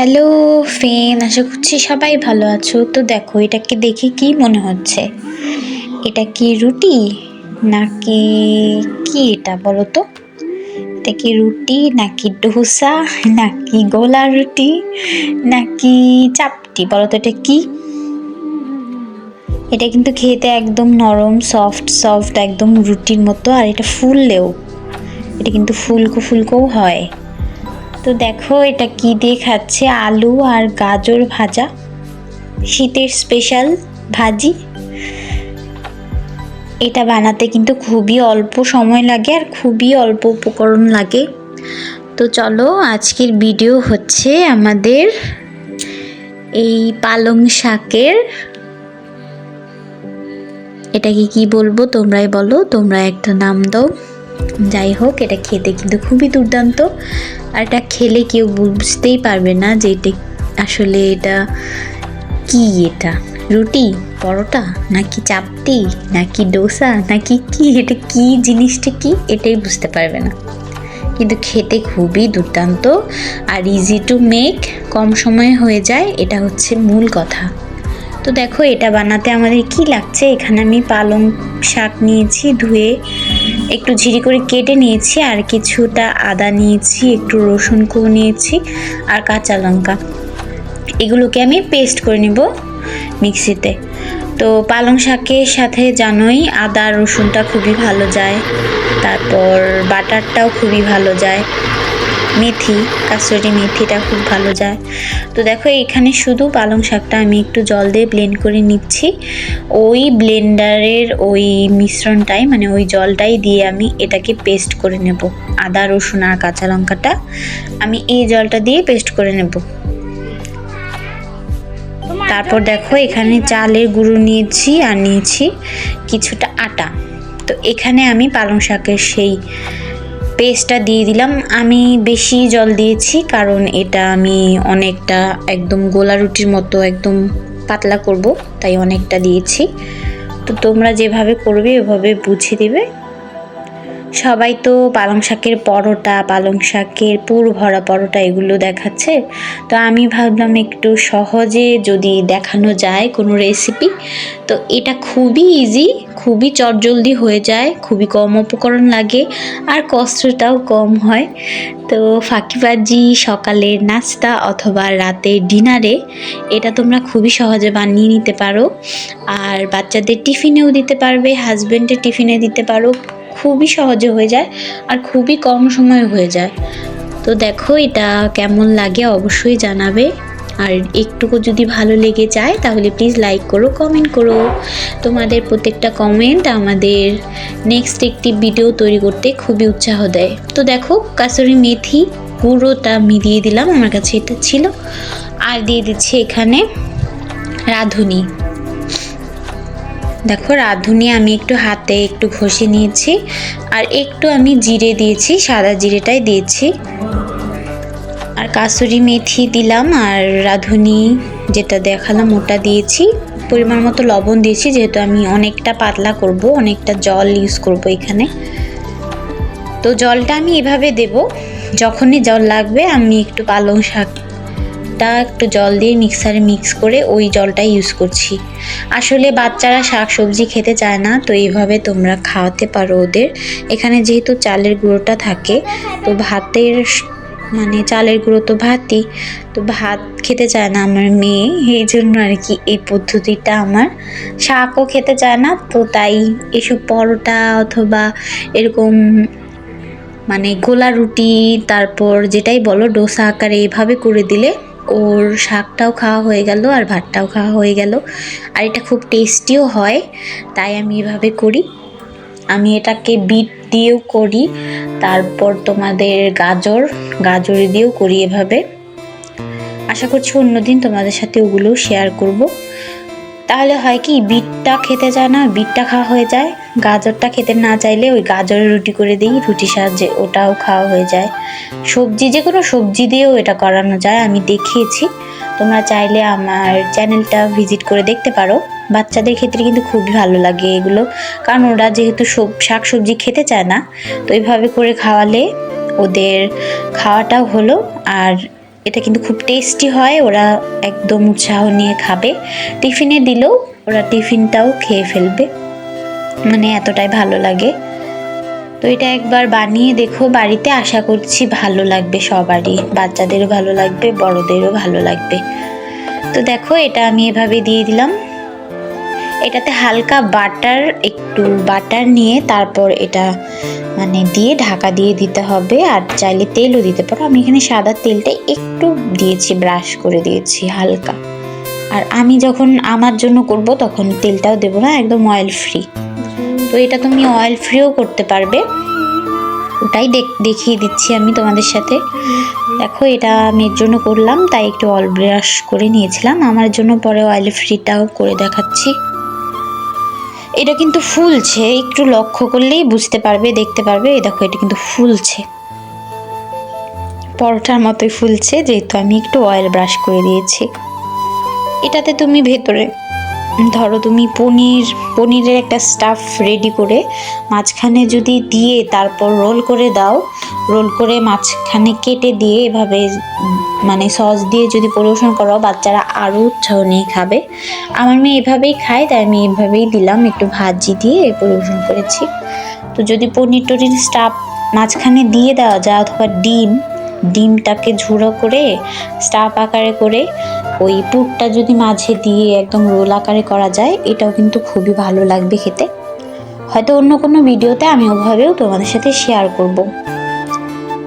Hello ফ্রেন আশা করছি সবাই ভালো আছো। তো দেখো, এটাকে দেখে কি মনে হচ্ছে? এটা কি রুটি? নাকি কি এটা বলো তো? এটা কি রুটি, নাকি ডোসা, নাকি গোলা রুটি, নাকি চাপটি? বলো তো এটা কি? এটা কিন্তু খেতে একদম নরম সফট সফট একদম রুটির মতো, আর এটা ফুললেও। এটা কিন্তু ফুলকো ফুলকোও হয়। তো দেখো এটা কি দিয়ে খাচ্ছে? আলু আর গাজর ভাজা। শীতের স্পেশাল ভাজি। এটা বানাতে কিন্তু খুবই অল্প সময় লাগে আর খুবই অল্প উপকরণ লাগে। তো চলো, আজকের ভিডিও হচ্ছে আমাদের এই পালং শাকের। এটাকে কি বলব? তোমরাই বলো, তোমরা একটা নাম দাও। যাই হোক এটা খেতে কিন্তু খুবই দুর্দান্ত। আর এটা খেলে কেউ বুঝতেই পারবে না যে এটা আসলে এটা কি এটা? রুটি, পরোটা, নাকি চাপটি, নাকি ডোসা, নাকি কি? এটা কি জিনিসটা কি? এটাই বুঝতে পারবে না। কিন্তু খেতে খুবই দুর্দান্ত আর ইজি টু মেক কম সময়ে হয়ে যায়, এটা হচ্ছে মূল কথা। তো দেখো, এটা বানাতে আমাদের কি লাগছে? এখানে আমি পালং শাক নিয়েছি, ধুয়ে একটু ঝিরি করে কেটে নিয়েছি, আর কিছুটা আদা নিয়েছি, একটু রসুন কো নিয়েছি, আর কাঁচা লঙ্কা। এগুলোকে আমি পেস্ট করে নিব মিক্সিতে। তো পালং শাকের সাথে জানোই আদা রসুনটা খুবই ভালো যায়, তারপর বাটারটাও খুবই ভালো যায়। মেথি কাসুরি মেথিটা খুব ভালো যায়। তো দেখো, এখানে শুধু পালং শাকটা আমি একটু জল দিয়ে ব্লেন্ড করে নিচ্ছি। ওই ব্লেন্ডারের ওই মিশ্রণটাই মানে ওই জলটাই দিয়ে আমি এটাকে পেস্ট করে নেব। আদা, রসুন আর কাঁচা লঙ্কাটা আমি এই জলটা দিয়ে পেস্ট করে নেব। তারপর দেখো, এখানে চালের গুঁড়ো নিয়েছি আর নিয়েছি কিছুটা আটা। তো এখানে আমি পালং শাকের সেই পেস্টটা দিয়ে দিলাম। আমি বেশি জল দিয়েছি কারণ এটা আমি অনেকটা একদম গোলা রুটির মতো একদম পাতলা করব, তাই অনেকটা দিয়েছি। তো তোমরা যেভাবে করবে ওভাবে বুঝে দেবে। সবাই তো পালং শাকের পরোটা, পালং শাকের পুর ভরা পরোটা এগুলো দেখাচ্ছে। তো আমি ভাবলাম একটু সহজে যদি দেখানো যায় কোনো রেসিপি তো এটা খুবই ইজি খুবই চটজলদি হয়ে যায়, খুবই কম উপকরণ লাগে আর কষ্টটাও কম হয়। তো ফাঁকিবাজি, সকালের নাস্তা অথবা রাতে ডিনারে এটা তোমরা খুবই সহজে বানিয়ে নিতে পারো। আর বাচ্চাদের টিফিনেও দিতে পারবে হাজব্যান্ডের টিফিনে দিতে পারো। খুবই সহজে হয়ে যায় আর খুবই কম সময়ে হয়ে যায়। তো দেখো এটা কেমন লাগে অবশ্যই জানাবে। আর একটুকু যদি ভালো লেগে যায় তাহলে প্লিজ লাইক করো কমেন্ট করো। তোমাদের প্রত্যেকটা কমেন্ট আমাদের নেক্সট একটি ভিডিও তৈরি করতে খুবই উৎসাহ দেয়। তো দেখো কাসুরি মেথি পুরোটা মিলিয়ে দিলাম, আমার কাছে এটা ছিল। আর দিয়ে দিচ্ছি এখানে রাঁধুনি। দেখো, রাঁধুনি আমি একটু হাতে একটু ঘষে নিয়েছি, আর একটু আমি জিরে দিয়েছি, সাদা জিরেটাই দিয়েছি। আর কাসুরি মেথি দিলাম, আর রাঁধুনি যেটা দেখালাম ওটা দিয়েছি। পরিমাণ মতো লবণ দিয়েছি, যেহেতু আমি অনেকটা পাতলা করব, অনেকটা জল ইউজ করব এখানে। তো জলটা আমি এভাবে দেব, যখনই জল লাগবে আমি একটু পালং শাকটা একটু জল দিয়ে মিক্সারে মিক্স করে ওই জলটা ইউজ করছি। আসলে বাচ্চারা শাক সবজি খেতে চায় না, তো এইভাবে তোমরা খাওয়াতে পারো ওদের। এখানে যেহেতু চালের গুঁড়োটা থাকে, তো ভাতের মানে চালের গুঁড়ো তো ভাতই, তো ভাত খেতে চায় না আমার মেয়ে, এই জন্য আর কি এই পদ্ধতিটা আমার। শাকও খেতে চায় না, তো তাই এসব পরোটা অথবা এরকম মানে গোলা রুটি, তারপর যেটাই বলো, ডোসা আকারে এভাবে করে দিলে ওর শাকটাও খাওয়া হয়ে গেল আর ভাতটাও খাওয়া হয়ে গেল। আর এটা খুব টেস্টিও হয়, তাই আমি এভাবে করি। আমি এটাকে বিট দিয়েও করি, তারপর তোমাদের গাজর গাজর দিয়েও করি এভাবে। আশা করছি অন্যদিন তোমাদের সাথে ওগুলোও শেয়ার করব। তাহলে হয় কি, বিটটা খেতে চায় না, বিটটা খাওয়া হয়ে যায়। গাজরটা খেতে না চাইলে ওই গাজরের রুটি করে দিই, রুটির সাহায্যে ওটাও খাওয়া হয়ে যায়। সবজি, যে কোনো সবজি দিয়েও এটা করানো যায়, আমি দেখিয়েছি। তোমরা চাইলে আমার চ্যানেলটা ভিজিট করে দেখতে পারো। বাচ্চাদের ক্ষেত্রে কিন্তু খুবই ভালো লাগে এগুলো। কারণ ওরা যেহেতু সব শাক সবজি খেতে চায় না, তো এইভাবে করে খাওয়ালে ওদের খাওয়াটাও হলো। আর এটা কিন্তু খুব টেস্টি হয়, ওরা একদম উৎসাহ নিয়ে খাবে। টিফিনে দিলেও ওরা টিফিনটাও খেয়ে ফেলবে। মানে এতটাই ভালো লাগে। তো এটা একবার বানিয়ে দেখো বাড়িতে, আশা করছি ভালো লাগবে সবারই। বাচ্চাদেরও ভালো লাগবে, বড়দেরও ভালো লাগবে। তো দেখো, এটা আমি এভাবে দিয়ে দিলাম। এটাতে হালকা বাটার, একটু বাটার নিয়ে তারপর এটা মানে দিয়ে ঢাকা দিয়ে দিতে হবে আর চাইলে তেলও দিতে পারো। আমি এখানে সাদা তেলটা একটু দিয়েছি, ব্রাশ করে দিয়েছি হালকা। আর আমি যখন আমার জন্য করব তখন তেলটাও দেবো না, একদম অয়েল ফ্রি তো এটা তুমি অয়েল ফ্রিও করতে পারবে। ওটাই দেখ- দেখিয়ে দিচ্ছি আমি তোমাদের সাথে। দেখো এটা আমি এর জন্য করলাম, তাই একটু অল ব্রাশ করে নিয়েছিলাম। আমার জন্য পরে অয়েল ফ্রিটাও করে দেখাচ্ছি। এটা কিন্তু ফুলছে, একটু লক্ষ্য করলেই বুঝতে পারবে, দেখতে পারবে। এই দেখো, এটা কিন্তু ফুলছে। পরোটার মতোই ফুলছে, যেহেতু আমি একটু অয়েল ব্রাশ করে দিয়েছি। এটাতে তুমি ভেতরে ধরো তুমি পনির, পনিরের একটা স্টাফ রেডি করে মাঝখানে যদি দিয়ে তারপর রোল করে দাও রোল করে মাঝখানে কেটে দিয়ে এভাবে মানে সস দিয়ে যদি পরিবেশন করো, বাচ্চারা আরও উৎসাহ নিয়ে খাবে। আমার মেয়ে এভাবেই খায়, তাই আমি এভাবেই দিলাম একটু ভাজি দিয়ে পরিবেশন করেছি। তো যদি পনির টনির স্টাফ মাঝখানে দিয়ে দেওয়া যায় অথবা ডিম ডিমটাকে ঝুড়ো করে, স্টাফ আকারে করে, ওই পুরটা যদি মাঝে দিয়ে একদম রোল আকারে করা যায়, এটাও কিন্তু খুবই ভালো লাগবে খেতে। হয়তো অন্য কোনো ভিডিওতে আমি ওভাবেও তোমাদের সাথে শেয়ার করব।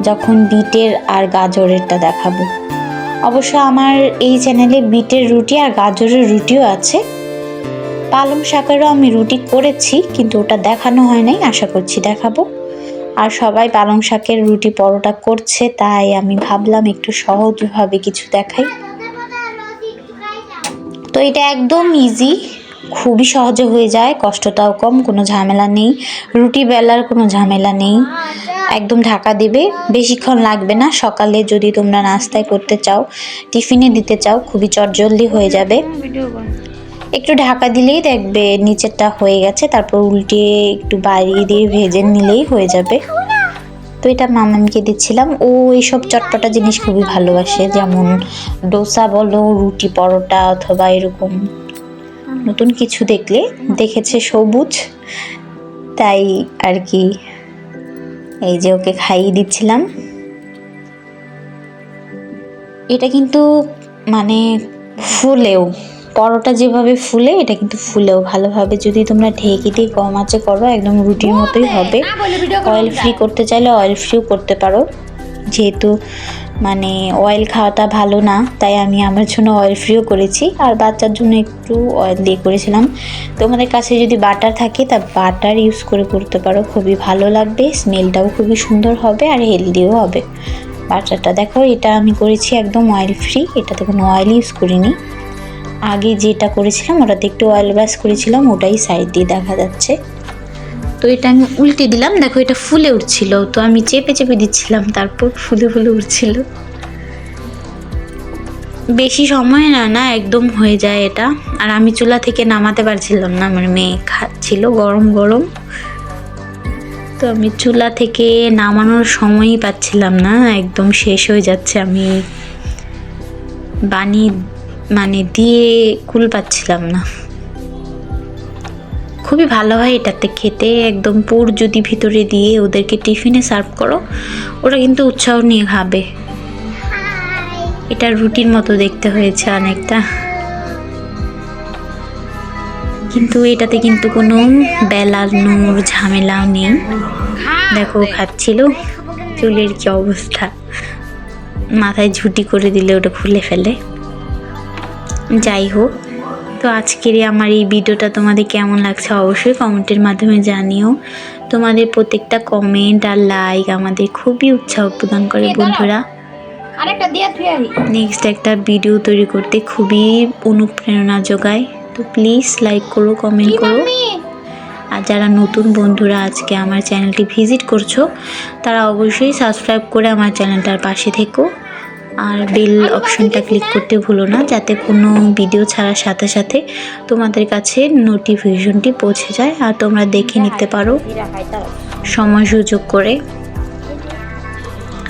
যখন বিটের আর গাজরেরটা দেখাবো। অবশ্য আমার এই চ্যানেলে বিটের রুটি আর গাজরের রুটিও আছে। পালং শাকেরও আমি রুটি করেছি, কিন্তু ওটা দেখানো হয় নাই, আশা করছি দেখাবো। আর সবাই পালং শাকের রুটি পরোটা করছে, তাই আমি ভাবলাম একটু সহজভাবে কিছু দেখাই। তো এটা একদম ইজি খুবই সহজে হয়ে যায় কষ্টটাও কম, কোনো ঝামেলা নেই। রুটি বেলার কোনো ঝামেলা নেই। একদম ঢাকা দেবে, বেশিক্ষণ লাগবে না, সকালে যদি তোমরা নাস্তায় করতে চাও, টিফিনে দিতে চাও, খুবই চটজলদি হয়ে যাবে। একটু ঢাকা দিলেই দেখবে নিচেরটা হয়ে গেছে, তারপর উল্টিয়ে একটু বাড়িয়ে দিয়ে ভেজে নিলেই হয়ে যাবে। তো এটা মামামকে দিচ্ছিলাম। ও এইসব চটপটা জিনিস খুবই ভালোবাসে, যেমন ডোসা বলো, রুটি পরোটা অথবা এরকম। নতুন কিছু দেখলে দেখেছে সবুজ, তাই আর কি। এই যে ওকে খাইয়ে দিচ্ছিলাম। এটা কিন্তু মানে ফুলেও। পরোটা যেভাবে ফুলে এটা কিন্তু ফুলেও ভালোভাবে। যদি তোমরা ঢেকে দিয়ে কম আঁচে করো একদম রুটির মতোই হবে। অয়েল ফ্রি করতে চাইলে অয়েল ফ্রিও করতে পারো। যেহেতু মানে অয়েল খাওয়াটা ভালো না তাই আমি আমার জন্য অয়েল ফ্রিও করেছি। আর বাচ্চার জন্য একটু অয়েল দিয়ে করেছিলাম। তোমাদের কাছে যদি বাটার থাকে তা বাটার ইউজ করে করতে পারো। খুবই ভালো লাগবে স্মেলটাও খুবই সুন্দর হবে আর হেলদিও হবে। বাটারটা দেখো এটা আমি করেছি একদম অয়েল ফ্রি এটাতে কোনো অয়েল ইউজ করিনি। আগে যেটা করেছিলাম, ওটাতে একটু অয়েল ব্রাশ করেছিলাম, ওটাই সাইড দিয়ে দেখা যাচ্ছে। তো এটা আমি উল্টে দিলাম, দেখো এটা ফুলে উঠছিল, তো আমি চেপে চেপে দিচ্ছিলাম, তারপর ফুলে ফুলে উঠছিল। বেশি সময় না না, একদম হয়ে যায় এটা। আর আমি চুলা থেকে নামাতে পারছিলাম না, আমার মেয়ে খাচ্ছিল গরম গরম। তো আমি চুলা থেকে নামানোর সময়ই পাচ্ছিলাম না, একদম শেষ হয়ে যাচ্ছে, আমি বানিয়ে মানে দিয়ে কুল পাচ্ছিলাম না। খুবই ভালো হয় এটাতে খেতে, একদম পুর যদি ভিতরে দিয়ে ওদেরকে টিফিনে সার্ভ করো, ওরা কিন্তু উৎসাহ নিয়ে খাবে। এটা রুটির মতো দেখতে হয়েছে অনেকটা। কিন্তু এটাতে কিন্তু কোনো বেলার বেলানোর ঝামেলাও নেই। দেখো খাচ্ছিল, চুলের কি অবস্থা। মাথায় ঝুটি করে দিলে ওটা খুলে ফেলে। যাই হোক তো আজকের আমার এই ভিডিওটা তোমাদের কেমন লাগছে অবশ্যই কমেন্টের মাধ্যমে জানিও। তোমাদের প্রত্যেকটা কমেন্ট আর লাইক আমাদের খুবই উৎসাহ প্রদান করে বন্ধুরা। নেক্সট একটা ভিডিও তৈরি করতে খুবই অনুপ্রেরণা যোগায়। তো প্লিজ লাইক করো কমেন্ট করো। আর যারা নতুন বন্ধুরা আজকে আমার চ্যানেলটি ভিজিট করছ তারা অবশ্যই সাবস্ক্রাইব করে আমার চ্যানেলটার পাশে থেকো। আর বেল অপশনটা ক্লিক করতে ভুলো না, যাতে কোনো ভিডিও ছাড়ার সাথে সাথে তোমাদের কাছে নোটিফিকেশনটি পৌঁছে যায় আর তোমরা দেখে নিতে পারো সময় সুযোগ করে।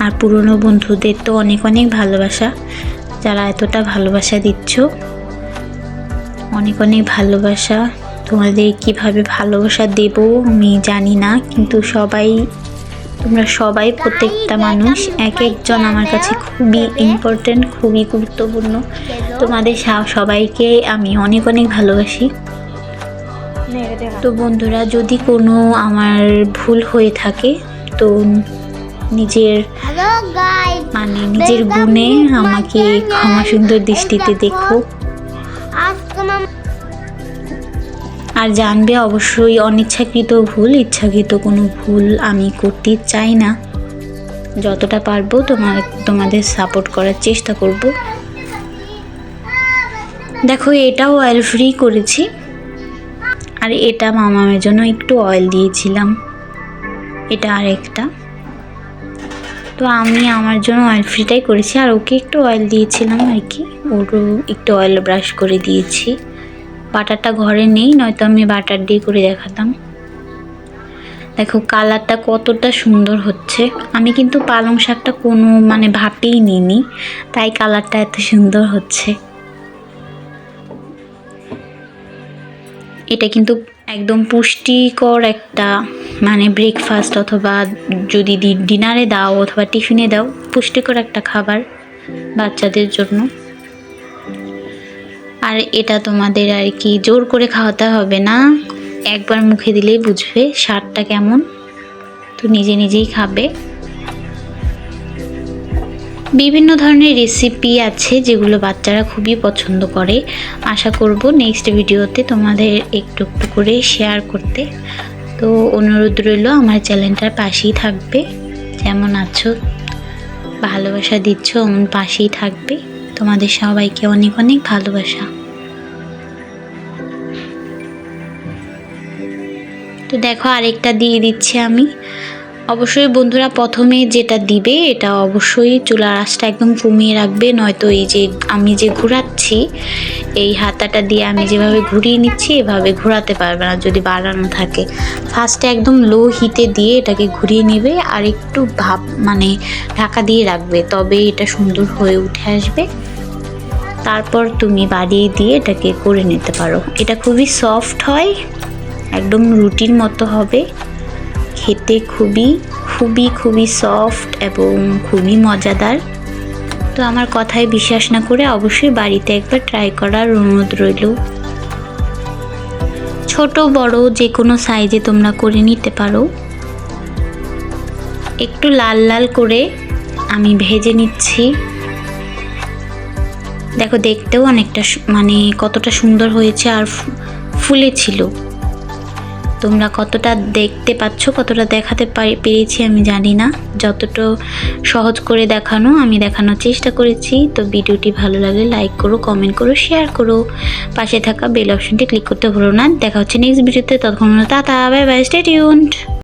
আর পুরনো বন্ধুদের তো অনেক অনেক ভালোবাসা, যারা এতটা ভালোবাসা দিচ্ছ, অনেক অনেক ভালোবাসা। তোমাদের কীভাবে ভালোবাসা দেব আমি জানি না, কিন্তু সবাই তোমরা সবাই প্রত্যেকটা মানুষ এক একজন আমার কাছে খুবই ইম্পর্ট্যান্ট খুবই গুরুত্বপূর্ণ। তোমাদের সবাইকে আমি অনেক অনেক ভালোবাসি। তো বন্ধুরা যদি কোনো আমার ভুল হয়ে থাকে তো নিজের মানে নিজের গুণে আমাকে ক্ষমা সুন্দর দৃষ্টিতে দেখো। আর জানবে অবশ্যই অনিচ্ছাকৃত ভুল, ইচ্ছাকৃত কোনো ভুল আমি করতে চাই না। যতটা পারব তোমার তোমাদের সাপোর্ট করার চেষ্টা করব। দেখো, এটাও অয়েল ফ্রি করেছি। আর এটা মামামের জন্য একটু অয়েল দিয়েছিলাম। এটা আর একটা তো আমি আমার জন্য অয়েল ফ্রিটাই করেছি। আর ওকে একটু অয়েল দিয়েছিলাম আর কি। ওরও একটু অয়েল ব্রাশ করে দিয়েছি। বাটারটা ঘরে নেই, নয়তো আমি বাটার দিয়ে করে দেখাতাম। দেখো, কালারটা কতটা সুন্দর হচ্ছে। আমি কিন্তু পালং শাকটা কোনো মানে ভাপেই নিইনি, তাই কালারটা এত সুন্দর হচ্ছে। এটা কিন্তু একদম পুষ্টিকর একটা মানে ব্রেকফাস্ট অথবা যদি ডিনারে দাও অথবা টিফিনে দাও, পুষ্টিকর একটা খাবার বাচ্চাদের জন্য। আর এটা তোমাদের আর কি জোর করে খাওয়াতে হবে না। একবার মুখে দিলেই বুঝবে স্বাদটা কেমন। তো নিজে নিজেই খাবে। বিভিন্ন ধরনের রেসিপি আছে যেগুলো বাচ্চারা খুবই পছন্দ করে। আশা করব নেক্সট ভিডিওতে তোমাদের একটু একটু করে শেয়ার করতে। তো অনুরোধ রইল আমার চ্যানেলটার পাশেই থাকবে। যেমন আছো, ভালোবাসা দিচ্ছ, অমন পাশেই থাকবে। তোমাদের সবাইকে অনেক অনেক ভালোবাসা। তো দেখো আরেকটা দিয়ে দিচ্ছি আমি। অবশ্যই বন্ধুরা প্রথমে যেটা দিবে, এটা অবশ্যই চুলার আঁচটা একদম কমিয়ে রাখবে, নয়তো এই যে আমি যে ঘোরাচ্ছি, এই হাতাটা দিয়ে আমি যেভাবে ঘুরিয়ে নিচ্ছি, এভাবে ঘোরাতে পারবে না যদি বাড়ানো থাকে। ফার্স্টে একদম লো হিটে দিয়ে এটাকে ঘুরিয়ে নেবে, আর একটু ভাব মানে ঢাকা দিয়ে রাখবে, তবে এটা সুন্দর হয়ে উঠে আসবে। তারপর তুমি বাড়িয়ে দিয়ে এটাকে করে নিতে পারো। এটা খুবই সফট হয়, একদম রুটির মতো হবে। খেতে খুবই খুবই খুবই সফট এবং খুবই মজাদার। তো আমার কথায় বিশ্বাস না করে অবশ্যই বাড়িতে একবার ট্রাই করার অনুরোধ রইল। ছোট, বড় যে কোনো সাইজে তোমরা করে নিতে পারো। একটু লাল লাল করে আমি ভেজে নিচ্ছি। দেখো, দেখতেও অনেকটা মানে কতটা সুন্দর হয়েছে আর ফুলেছিল। তোমরা কতটা দেখতে পাচ্ছ, কতটা দেখাতে পারি- পেরেছি আমি জানি না। যতটা সহজ করে দেখানো, আমি দেখানোর চেষ্টা করেছি। তো ভিডিওটি ভালো লাগলে লাইক করো কমেন্ট করো শেয়ার করো। পাশে থাকা বেল অপশনটি ক্লিক করতে ভুলো না। দেখা হচ্ছে নেক্সট ভিডিওতে ততক্ষণ তা বাই বাই স্টে টিউনড